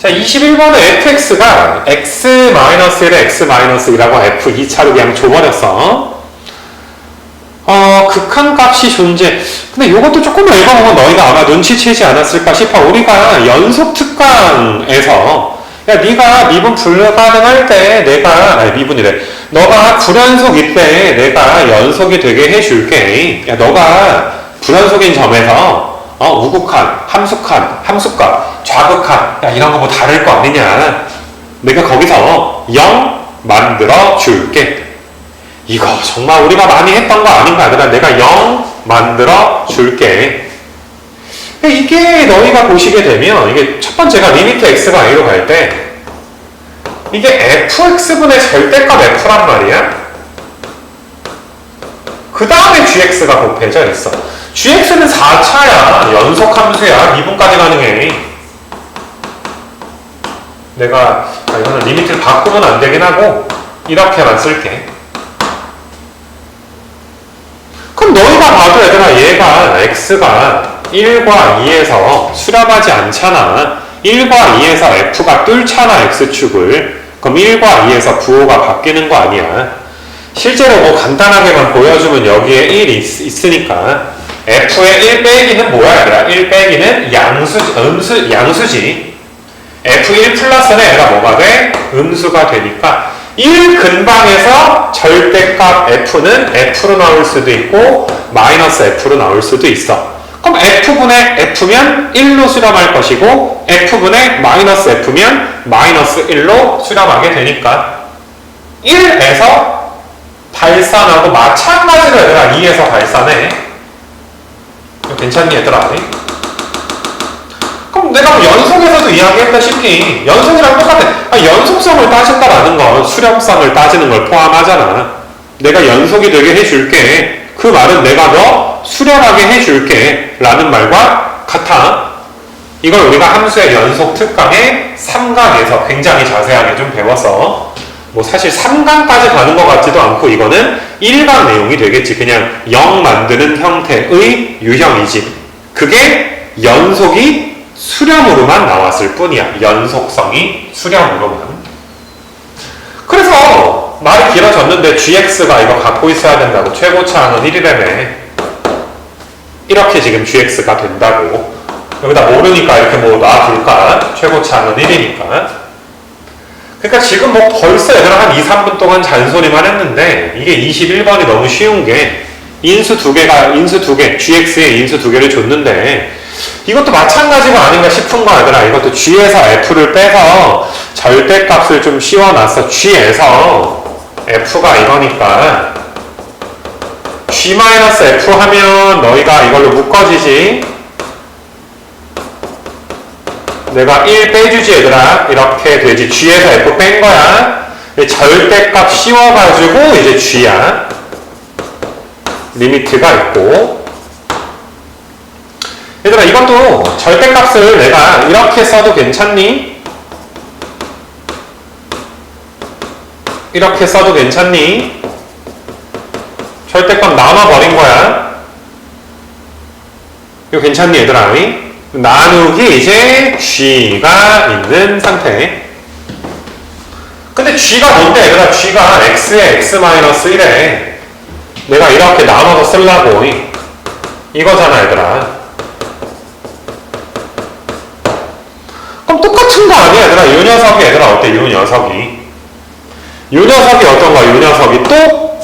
자, 21번은 fx가 x-1에 x-2라고 f 2차로 그냥 줘버렸어. 어, 극한값이 존재. 근데 이것도 조금 읽어보면 너희가 아마 눈치채지 않았을까 싶어. 우리가 연속 특강에서 야, 네가 미분 불가능할 때 내가 아니 미분이래. 너가 불연속일 때 내가 연속이 되게 해줄게. 야, 너가 불연속인 점에서 어, 우극한, 함수칸, 함수값, 좌극한, 야, 이런 거 뭐 다를 거 아니냐. 내가 거기서 0 만들어 줄게. 이거 정말 우리가 많이 했던 거 아닌가? 그냥 내가 0 만들어 줄게. 이게 너희가 보시게 되면 이게 첫 번째가 리미트 x가 a로 갈 때 이게 fx분의 절대값 f란 말이야. 그 다음에 gx가 곱해져 있어. gx는 4차야. 연속 함수야. 미분까지 가능해. 내가 아, 이거는 리미트를 바꾸면 안 되긴 하고 이렇게만 쓸게. 그럼 너희가 봐도 얘들아 얘가 x가 1과 2에서 수렴하지 않잖아. 1과 2에서 f가 뚫잖아 x축을. 그럼 1과 2에서 부호가 바뀌는 거 아니야. 실제로 뭐 간단하게만 보여주면 여기에 1 있, 있으니까 f의 1 빼기는 뭐야 얘들아? 1 빼기는 양수, 음수, 양수지. f1 플러스는 얘가 뭐가 돼? 음수가 되니까 1 근방에서 절대값 f는 f로 나올 수도 있고 마이너스 f로 나올 수도 있어. 그럼 f분의 f면 1로 수렴할 것이고 f분의 마이너스 f면 마이너스 1로 수렴하게 되니까 1에서 발산하고 마찬가지로 얘들아 2에서 발산해. 괜찮니 얘들아? 그럼 내가 뭐 연속에서도 이야기했다시피 연속이랑 똑같아. 아, 연속성을 따진다라는 건 수렴성을 따지는 걸 포함하잖아. 내가 연속이 되게 해줄게. 그 말은 내가 너 수렴하게 해줄게. 라는 말과 같아. 이걸 우리가 함수의 연속 특강의 3강에서 굉장히 자세하게 좀 배워서 뭐 사실 3강까지 가는 것 같지도 않고 이거는 1강 내용이 되겠지. 그냥 0 만드는 형태의 유형이지. 그게 연속이 수렴으로만 나왔을 뿐이야. 연속성이 수렴으로만. 그래서 말이 길어졌는데 gx가 이거 갖고 있어야 된다고 최고차항은 1이라며 이렇게 지금 gx가 된다고 여기다 모르니까 이렇게 뭐 놔둘까 최고차항은 1이니까 그러니까 지금 뭐 벌써 얘들아 한 2, 3분 동안 잔소리만 했는데 이게 21번이 너무 쉬운 게 인수 두 개가 인수 두 개, gx에 인수 두 개를 줬는데 이것도 마찬가지가 아닌가 싶은 거 얘들아. 이것도 g에서 f를 빼서 절대값을 좀 씌워놨어 g에서. F가 이거니까. G-f 하면 너희가 이걸로 묶어지지 내가 1 빼주지 얘들아 이렇게 되지 g에서 f 뺀 거야 절대값 씌워가지고 이제 g야 리미트가 있고 얘들아 이것도 절대값을 내가 이렇게 써도 괜찮니? 이렇게 써도 괜찮니? 절대값 나눠버린 거야 이거 괜찮니 얘들아? 나누기 이제 g가 있는 상태. 근데 g가 뭔데? 얘들아 g가 x에 x-1에 내가 이렇게 나눠서 쓰려고. 이거잖아 얘들아. 그럼 똑같은 거 아니야 얘들아? 이 녀석이 얘들아 어때? 이 녀석이. 이 녀석이 어떤 거야? 이 녀석이 또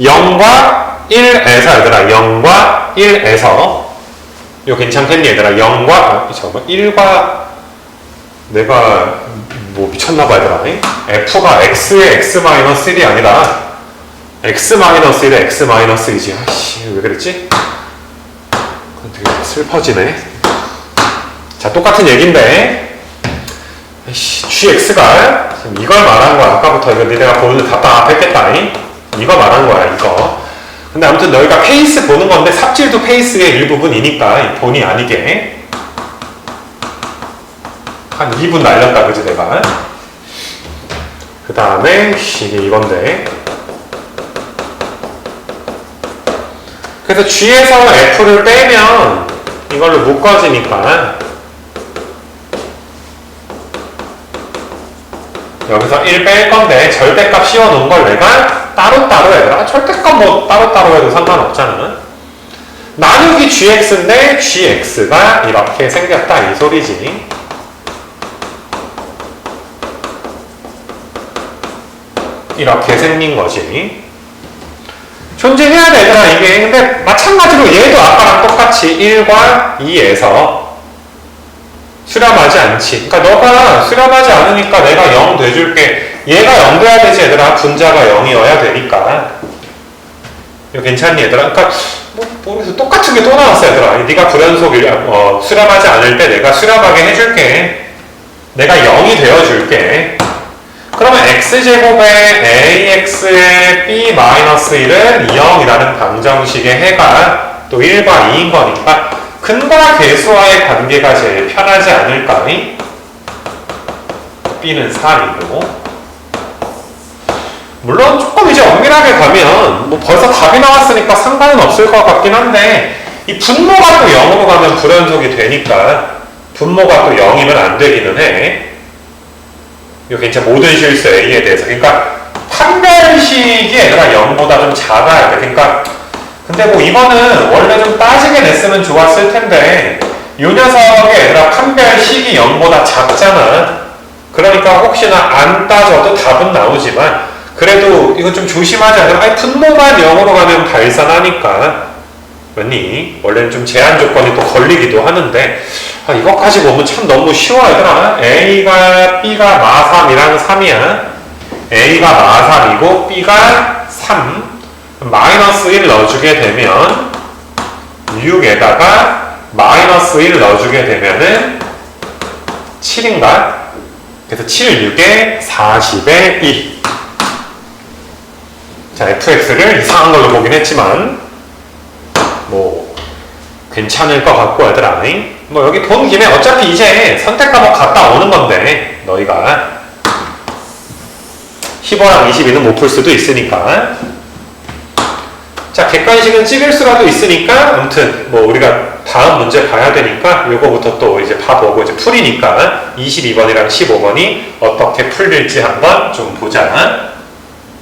0과 1에서 얘들아 0과 1에서 이거 괜찮겠니? 얘들아 0과 아, 잠깐만 1과 내가 뭐 미쳤나봐 얘들아. f가 x의 x-1이 아니라 x-1에 x-2지. 아씨 왜 그랬지? 되게 슬퍼지네. 자 똑같은 얘기인데. 아이씨, gx가 이걸 말한 거야. 아까부터 이거 니네가 보는데 답답했겠다 이거 말한 거야 이거 근데 아무튼 너희가 페이스 보는 건데 삽질도 페이스의 일부분이니까 본의 아니게 한 2분 날렸다 그지 내가? 그 다음에 이게 이건데. 그래서 G에서 F를 빼면 이걸로 묶어지니까 여기서 1 뺄 건데 절대값 씌워 놓은 걸 내가 따로따로 해라. 절대값 뭐 따로따로 해도 상관없잖아. 나누기 gx인데 gx가 이렇게 생겼다 이 소리지. 이렇게 생긴 거지. 존재해야 되더라 이게. 근데 마찬가지로 얘도 아까랑 똑같이 1과 2에서 수렴하지 않지. 그러니까 너가 수렴하지 않으니까 내가 0 돼줄게. 얘가 0 돼야 되지 얘들아. 분자가 0이어야 되니까. 이거 괜찮니 얘들아? 그러니까 뭐 모르겠어. 똑같은 게 또 나왔어 얘들아. 네가 불연속 일- 어, 수렴하지 않을 때 내가 수렴하게 해줄게. 내가 0이 되어줄게. 그러면 x제곱에 ax의 b-1은 0이라는 방정식의 해가 또 1과 2인 거니까 근과 계수와의 관계가 제일 편하지 않을까? b는 3이고 물론 조금 이제 엄밀하게 가면 뭐 벌써 답이 나왔으니까 상관은 없을 것 같긴 한데 이 분모가 또 0으로 가면 불연속이 되니까 분모가 또 0이면 안 되기는 해. 이거 괜찮아 모든 실수 A에 대해서. 그러니까 판별식이 얘들아 0보다 좀 작아야 돼. 그러니까 근데 뭐 이거는 원래 좀 따지게 냈으면 좋았을 텐데 이 녀석의 얘들아 판별식이 0보다 작잖아. 그러니까 혹시나 안 따져도 답은 나오지만 그래도 이거 좀 조심하자 아니 분모만 0으로 가면 발산하니까. 왜니 원래는 좀 제한 조건이 또 걸리기도 하는데 아, 이것까지 보면 참 너무 쉬워 얘들아. A가 B가 마3이랑 3이야. A가 마3이고 B가 3 마이너스 1 넣어주게 되면 6에다가 마이너스 1 넣어주게 되면은 7인가? 그래서 7, 6에 40에 2 자, fx를 이상한 걸로 보긴 했지만 뭐 괜찮을 것 같고 얘들아 뭐 여기 본 김에 어차피 이제 선택 과목 갔다 오는 건데 너희가 15랑 22는 못 풀 수도 있으니까. 자 객관식은 찍을 수라도 있으니까 아무튼 뭐 우리가 다음 문제 봐야 되니까 요거부터 또 이제 봐보고 이제 풀이니까 22번이랑 15번이 어떻게 풀릴지 한번 좀 보자